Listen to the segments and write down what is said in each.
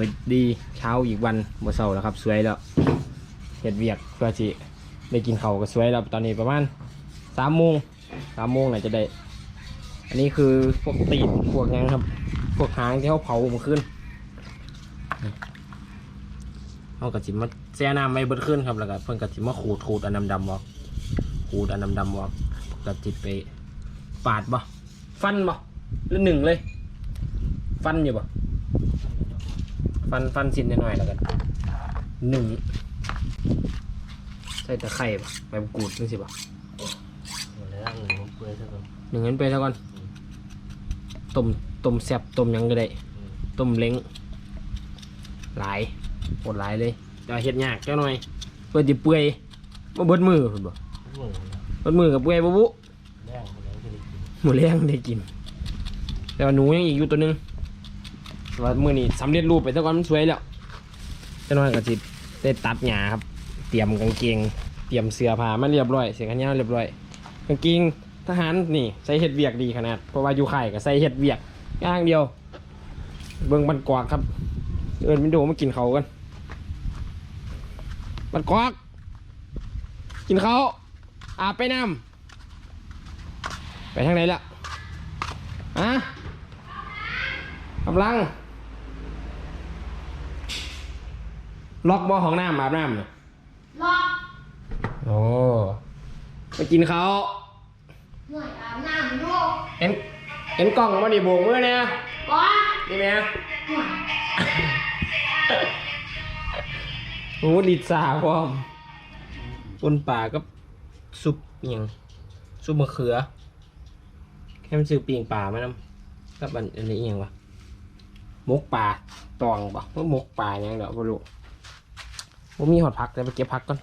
วัสดีเช้าอีกวันบ่เช้าแล้วครับสวยแล้วเฮ็ดเวียกเพื่อสิได้กินเขาก็สวยแล้วตอนนี้ประมาณสามโมงสามโมงน่าจะได้ อันนี้คือพวกตีนพวกหยังครับ พวกหางที่เขาเผาเมื่อคืนเขากระจิมาแช่น้ำไม่เบิดขึ้นครับแล้วก็เพิ่นกระจิมาขูดขูดอันดำๆออกขูดอันดำๆออกกระจิไปปาดบ่ฟันบ่หรือหนึ่งเลย ฟันอยู่บ่ ฟันฟันสิ้นหน่อยๆแล้วกันหนึ่งใส่ตะไคร่ปะใบมะกรูดนี่สิปะหมดแล้วหนึ่งผมเปื่อยซะก่อนหนึ่งนั้นไปซะก่อนต้มต้มแซ่บต้มหยังก็ได้ต้มเล้งหลายโคตรหลายเลยจะเฮ็ดยากเจ้าหน่อยเพื่อจะเปื่อยมาเบิดมือคุณบ่หมื่นนะเบิดมือกับเปื่อยบุบุแรงคนนั้นก็ได้กินหมูแรงได้กินแต่ว่าหนูยังอีกอยู่ตัวหนึงแต่ ว่ามือนี้สำเร็จรูปไปซะก่อนมันสวยแล้วจ้าหน่อยก็สิได้ตัดหญ้าครับ เตรียมกางเกง เตรียมเสื้อผ้ามาเรียบร้อย เสียกันยาวเรียบร้อย กางเกงทหารนี่ใส่เห็ดเวียกดีขนาด เพราะว่าอยู่ไข่ก็ใส่เห็ดเวียกอย่างเดียว เบิ่งบันกวากครับ เอิญมิโดมากินเขากันบันกวาก กินเขาอาบไปน้ำไปทางไหนล่ะอะกำลัง ล็อกบ่อของน้ำอาบน้ำเนี่ยรอโอ้ไปกินเขาวหน่วยอาบน้ำลูกเห็นเห็นกล้องว่านี่โบกมือเนี่ยบอสนี่ไหมหน่วยโอ้ลิดสาพร้อมปนป่ากับซุปเอียงซุปมะเขือ แค่มันซื้อปีงป่ามานำกับอันอันนี้เอียงวะมกป่าตองปะว่ามกป่าเนียงเดี๋ยวบ่รู้ ว่ามีหอดพักแต่ไปเก็บพักก่อน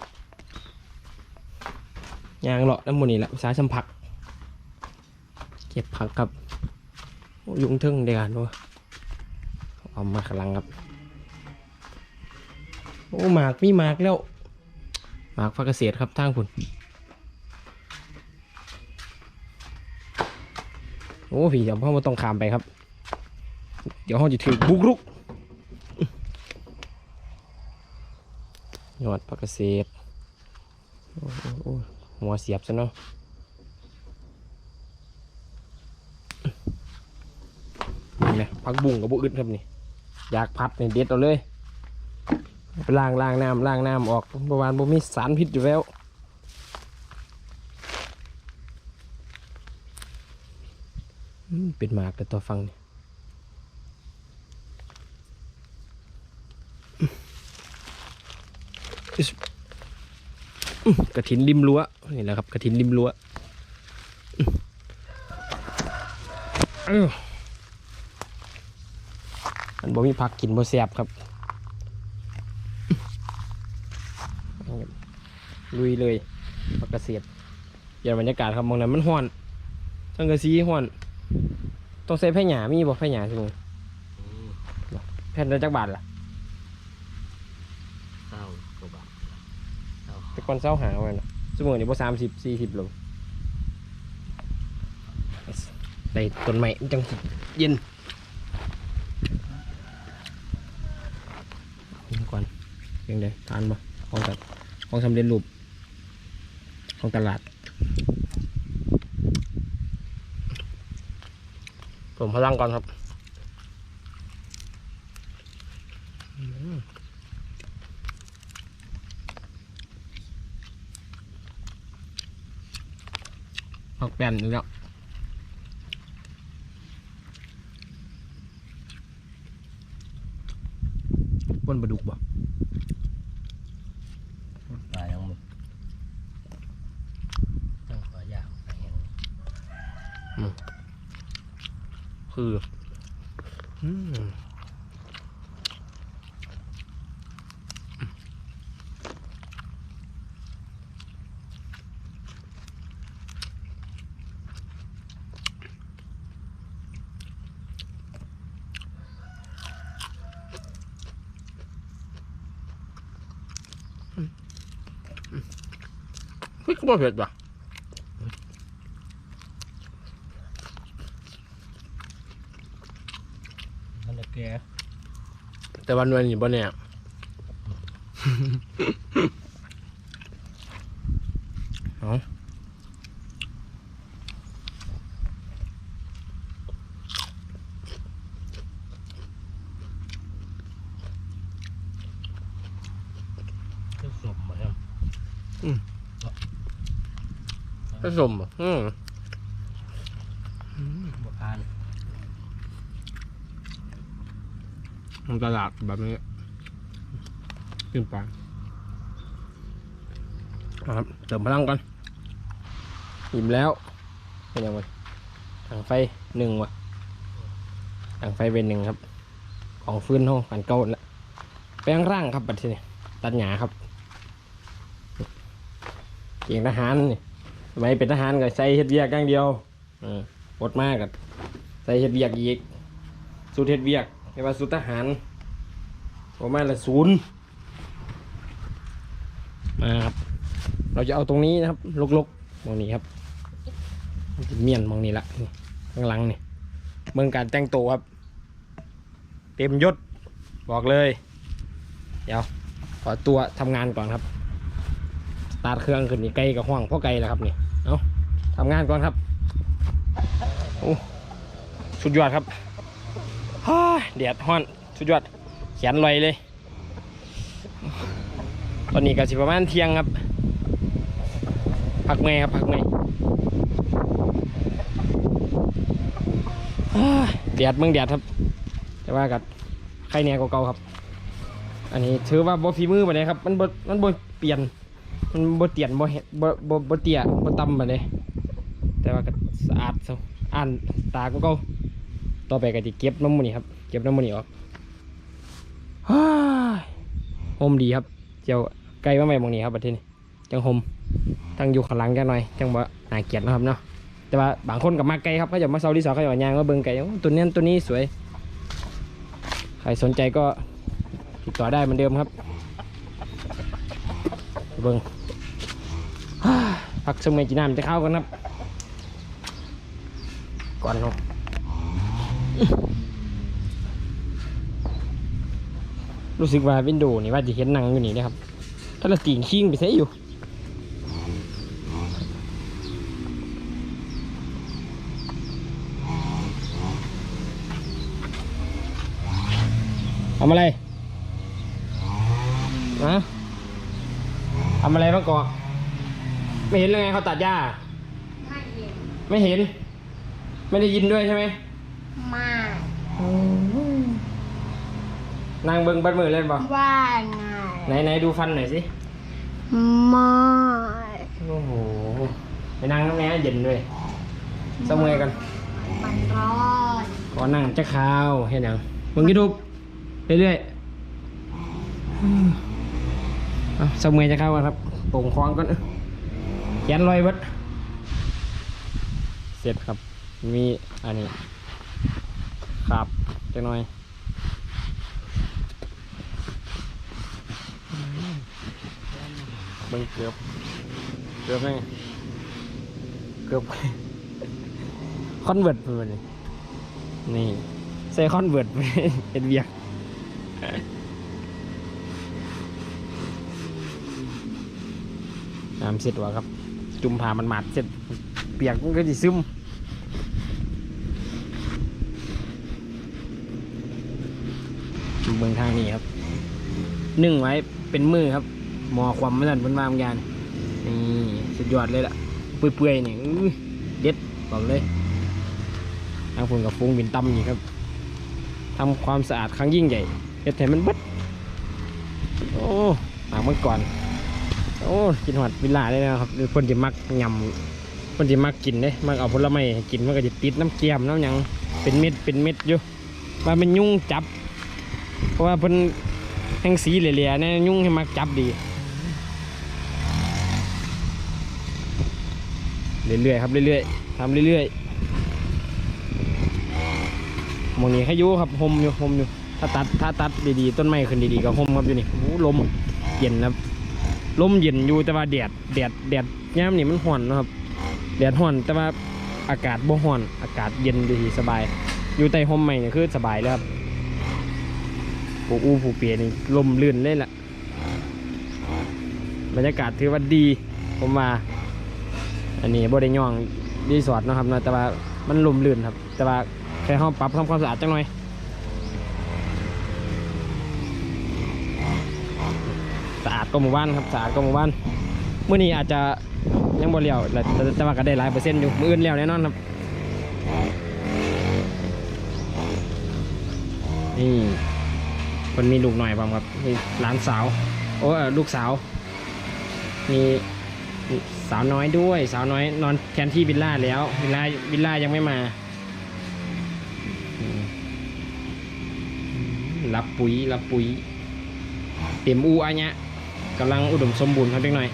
ยางเลาะน้ำมันนี่แหละสายชำพัก เก็บผักกับยุงทึ่งเดียกันด้วยเอามาขางหลังครับ โอ้หมากมีหมากแล้ว หมากฟักเกษตรครับทางคุณโอ้พี่เดี๋ยวพ่อมาต้องขามไปครับ เดี๋ยวเขาจะถือบุกรุก ยอดฟักเกษหัวเสียบซะเนาะนี่นะพักบุ้งกับบุอึดครับนี่ อยากพัดนี่เด็ดเอาเลยไปล้างล้างน้ำล้างน้ำออกประมาณบ่มีสารพิษอยู่แล้วเป็นหมากแต่ตัวฟังนี่อิ๊สอื้อ กระถินริมรั้วนี่แหละครับกระถินริมรั้วอื้อเอ้ามันบ่มีผักกินบ่แซ่บครับลุยเลยผักเกษตรเปลี่ยนบรรยากาศครับมองนั้นมันห้อนทั้งกระซีห้อน ต้องใส่แผ่หยามีบ่แผ่หยาสิมึงแผ่นละจักบาทล่ะเศร้ากว่าบาท แต่ก่อนเศร้าหาไว้นะสมมตินี่บ่สามสิบสี่สิบโลได้ต้นไม้มันจังสิเย็นนี่ก่อนยังไงทานบ่ของตัดของสำเร็จรูปของตลาดผมพลังก่อนครับ ผักแป้นอีกแล้วปนปลาดุกบ่ตายยังหมดตั้งขอยากไปเห็นคือ อืม เฮ้ยก็บ่เผ็ดป่ะมันจะแก่อืมมันจะแก่อืมมันจะแก่อืมมันจะแก่อืมมันจะแก่อืมแต่วันวันนี้บ่เนี่ยเอาก็สมมาครับ ผสมบ่อืมบวพานมันตลาดแบบนี้ขึ้นไปเอาครับเติมพลังก่อนอิ่มแล้วเป็นยังไงถังไฟหนึ่งวะถังไฟเป็นหนึ่งครับ ของฟื้นห้องกันเก่าแล้วแปลงร่างครับบัดทีนี้ตัดหญ้าครับเกียงทหารนี่ สมัยเป็นทหารก็ใส่เฮ็ดเวียกอย่างเดียวออปลดมากกับใส่เฮ็ดเวียกอีกสูตรเฮ็ดเวียกไม่ว่าสูตรทหารประมาณละศูนย์มาครับ เราจะเอาตรงนี้นะครับลกๆมองนี้ครับเมียนมองนี้ละข้างหลังนี่เมืองการแต่งตัวครับ เต็มยศบอกเลย เดี๋ยวขอตัวทำงานก่อนครับ ตาร์ทเครื่องขึ้นนี่ไกลกับห้องพ่อไกลแล้วครับนี่เอาทำงานก่อนครับโอ้สุดยอดครับฮ่าเดียดห้อนสุดยอดเขียนลอยเลย ตอนนี้ก็สิประมาณเที่ยงครับ พักเมย์ครับพักเมย์อ้ายดเมืองแดดครับ แต่ว่ากับใครเนี่ยกว่าเก่าครับ อันนี้ถือว่าบ่ฝีมือไปเลยครับ มันบมันบเปลี่ยน มันบ่เตียนบ่เห็ดบ่บ่บ่เตียบ่ต่ำไปเลยแต่ว่าก็สะอาดซะอ่านตากว่าเก่าต่อไปก็สิเก็บน้ำมันนี่ครับ เก็บน้ำมันนี่ออกฮ้ายโฮมดีครับ เจียวไก่มาใหม่หมองนี้ครับประเทศนี้จังโฮมตั้งอยู่ข้างหลังจังหน่อย จังบ่น่าเกลียดนะครับเนาะ แต่ว่าบางคนกับมาไก่ครับเขาจะมาเซาที่สองเขาจะมายางมาเบิ่งไก่ตัวนี้ตัวนี้สวย ใครสนใจก็ติดต่อได้เหมือนเดิมครับ เบิ่งฮ่าพักสมัยจีน้ำจะเข้ากันครับ ก่อนเนาะรู้สึกว่าวินโดว์นี่ว่าจะเห็นหนังอยู่นี่นะครับ ถ้าเราตีงคิงไปใช้อยู่ทำอะไรนะ ทำอะไรบ้างก่อนไม่เห็นเลยไงเขาตัดหญ้า ไม่เห็นไม่เห็น ไม่ได้ยินด้วยใช่ไหมมานางเบิ้งบัดมือเล่นบ่ว่าไงไหนไหนดูฟันหน่อยสิ ไม่โอ้โห ไปนั่งน้ำแง่เย็นด้วยสมือกันมันร้อนขอนั่งจะข้าวเห็นยังมึงกินดูเรื่อยๆอืม เอาสมอจะเข้าครับโป่งคลองก่อนแขนลอยเบัดเสร็จครับ มีอันนี้ครับจังหน่อยเบิ่งเกือบเกือบไงเกือบคอนเวิร์ตไปเลยนี่ใส่คอนเวิร์ตไปเป็นเบียก น้ำเสร็จวะครับ จุ่มผ่ามันหมาดเสร็จเปียกมันก็จะซึมเมืองทางนี้ครับ นึ่งไว้เป็นมือครับ หมอความไม่ทันบนวางยานนี่สุดยอดเลยล่ะเปื่อยๆนี่อื้อเด็ดบอกเลยทางฝนกับฟุ้งบินต่ำนี่ครับทำความสะอาดครั้งยิ่งใหญ่เฮ็ดให้มันบัดโอ้หากเมื่อก่อน โอ้กินหอดวิลาเลยนะครับคนที่มักยำคนที่มักกินเด้มักเอาผลไม้กินมันก็จะติดน้ำเกลียมน้ำยังเป็นเม็ดเป็นเม็ดอยู่ว่าเป็นยุ่งจับ เพราะว่าเพิ่นแห้งสีเหลี่ยๆเนี่ยยุ่งให้มักจับดีเรื่อยๆครับเรื่อยๆทำเรื่อยๆมองนี้ให้ยุครับหมอยู่หมอยู่ถ้าตัดถ้าตัดดีๆต้นไม้ขึ้นดีๆก็หมครับอยู่นี่โอ้ลมเย็นครับ ลมเย็นอยู่แต่ว่าแดดแดดแดดย่ามนี่มันห่อนนะครับแดดห่อนแต่ว่าอากาศบ่ห่อนอากาศเย็นดีสบาย อยู่ใต้ห่มใหม่นี่คือสบายเลยครับผูกอูผูกเปียนี่ลมลื่นเลยล่ะบรรยากาศถือว่าดีผมว่าอันนี้บ่ได้ย่องรีสอร์ทนะครับนะแต่ว่ามันลมลื่นครับ แต่ว่าแค่ห้องปรับทำความสะอาดจังหน่อย ก็หมู่บ้านครับสะอาดก็หมู่บ้านเมื่อนี้อาจจะยังบ่เลี้ยวแต่แต่ว่าก็ได้หลายเปอร์เซ็นต์อยู่มืออื่นแล้วแน่นอนครับนี่คนมีลูกหน่อยบ้างครับนี่หลานสาว โอ้ลูกสาว มีสาวน้อยด้วย สาวน้อยนอนแทนที่วิลล่าแล้ววิลล่าวิลล่ายังไม่มารับปุ๋ยรับปุ๋ยเต็มอูอันเนี้ย กำลังอุดมสมบูรณ์ครับเล็กหน่อย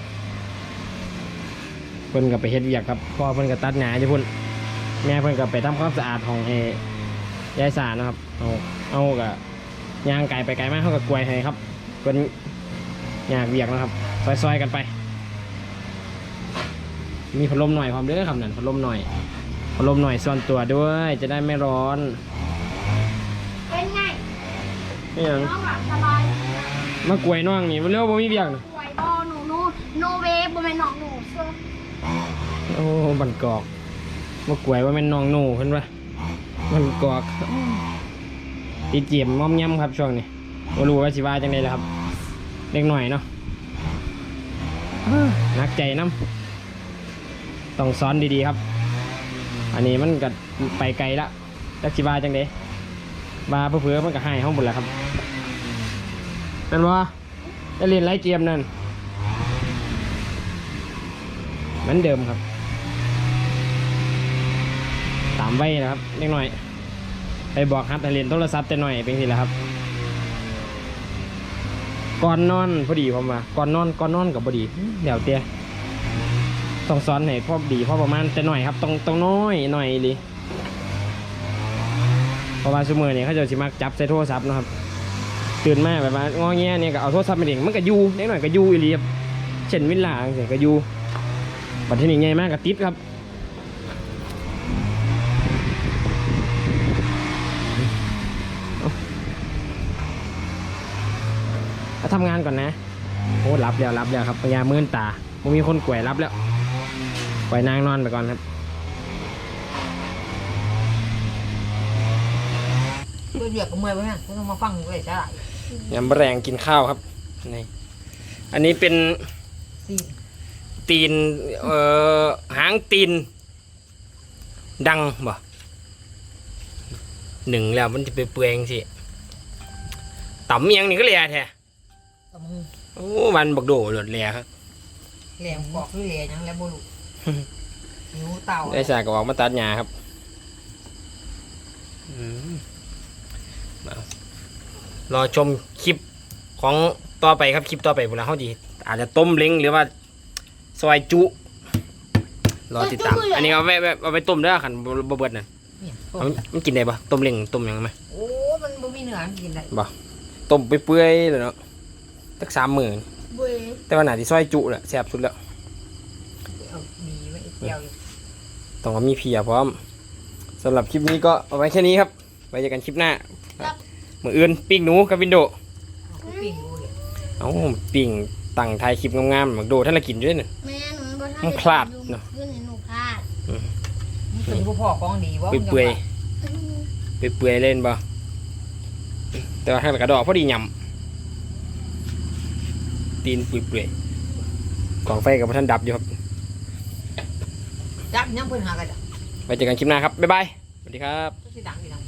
เพิ่นกับไปเฮ็ดเวียกครับพ่อเพิ่นกับตัดหญ้าอยู่พุ่นแม่เพิ่นกับไปทำความสะอาดของให้ยายสานะครับเอาเอากับย่างไก่ไปไก่มาเขากับกล้วยให้ครับเพิ่นอยากเวียกนะครับซอยๆกันไป มีพัดลมหน่อยพร้อมเด้อครับนั่นพัดลมหน่อยพัดลมหน่อยส่วนตัวด้วย จะได้ไม่ร้อนเป็นไงนี่หยังน้องหลับสบาย มากล้วยน้องนี่เร็วบ่มีเวียกน่ะป่วยบอหนูหนูโนเวฟบ่แม่นน้องหนูเสื้อโอ้บันกอกมากล้วยว่าแม่นน้องหนูเพิ่นว่าบันกอกตีเจียมม้อมย่ำครับช่วงนี้บ่รู้ว่าสิว่าจังไดล่ะครับเล็กหน่อยเนาะหนักใจน้ำต้องซ้อนดีๆครับ อันนี้มันก็ไปไกลละจักสิว่าจังไดว่าเพื่อๆมันก็ให้ห้องบุญแล้วครับ นั่นว่าจะเรียนไรเกมนั่นเหมือนเดิมครับ ตามไว้นะครับเล็กหน่อย ไปบอกฮัดให้เรียนโทรศัพท์แต่หน่อยเป็นสิแหละครับ ก่อนนอนพอดีผมว่าก่อนนอนก่อนนอนกับพอดีเดี๋ยวเตี้ยต้องสอนให้พ่อดีพ่อประมาณแต่หน่อยครับต้องต้องน้อยหน่อยเลยเพราะว่าชั่วโมงนี้เขาจะสิมักจับใส่โทรศัพท์นะครับ ตื่นมาแบบว่างอแงเนี่ยก็เอาโทรศัพท์ไปเองมันก็อยู่เล็กหน่อยก็อยู่อีหลีครับเช่นวิลาจังซี่ก็อยู่บัดทีนี้ใหญ่มากก็ติดครับก็ทำงานก่อนนะโอ้รับแล้วรับแล้วครับพยาเมื่นตาผมมีคนกล่วยรับแล้วปล่อยนางนอนไปก่อนครับเพื่อเรียกกับเมื่อยไว้ฮะเพื่อมาฟังเลยจ้า ยำแรงกินข้าวครับนี่อันนี้เป็นสี่ตีนเอ่อหางตีน ดังบ่หนึ่งแล้วมันจะไปเปื่อยๆจังสิต่ำเมียงนี่ก็เลียแท้ตะมึงโอ้มันบักโดหลดเลียครับแหลมบอกคือแหลมยังแล้วบุรุษหิวเต่าได้สากก็ออกมาตัดหญ้าครับอืมมา รอชมคลิปของต่อไปครับคลิปต่อไปเวลาเขาดีอาจจะต้มเล้งหรือว่าซอยจุรอติดตาม อันนี้เอาไปไปเอาไปต้มได้อขันบบ่เบิดน่ะเนี่ยเอามันมันกินได้ปะต้มเล้งต้มหยังไหมโอ้ มันบ่มีเนื้อมันกินได้ต้มไปเปื่อยๆเลยเนาะสักสามหมื่นเว้ยแต่ว่าหนาที่ซอยจุแหละแซ่บสุดแล้วเอามีไว้เจียวอยู่ต้องเอามีเพียพร้อมสำหรับคลิปนี้ก็เอาไว้แค่นี้ครับ ไว้เจอกันคลิปหน้า มืออื่นปิ้งหนูกับวินโดเอาไปปิ้งดูเลยเอาปิ้งตั้งถ่ายคลิปงามๆหมักโดท่านละกินด้วยเนี่ยแม่หนูบ่ทันมันพลาดเนอะ ขึ้นหนูพลาดมันเป็นผู้พ่อของดีว่าเปื่อยๆเปื่อยๆเล่นบ่แต่ว่าทางกระดอกพอดียำตีนเปื่อยๆกล่องไฟกับท่านดับอยู่ครับจับยังเพิ่นหากันจ้ะไว้เจอกันคลิปหน้าครับบ๊ายบายสวัสดีครับ ก็สิดังอยู่ดัง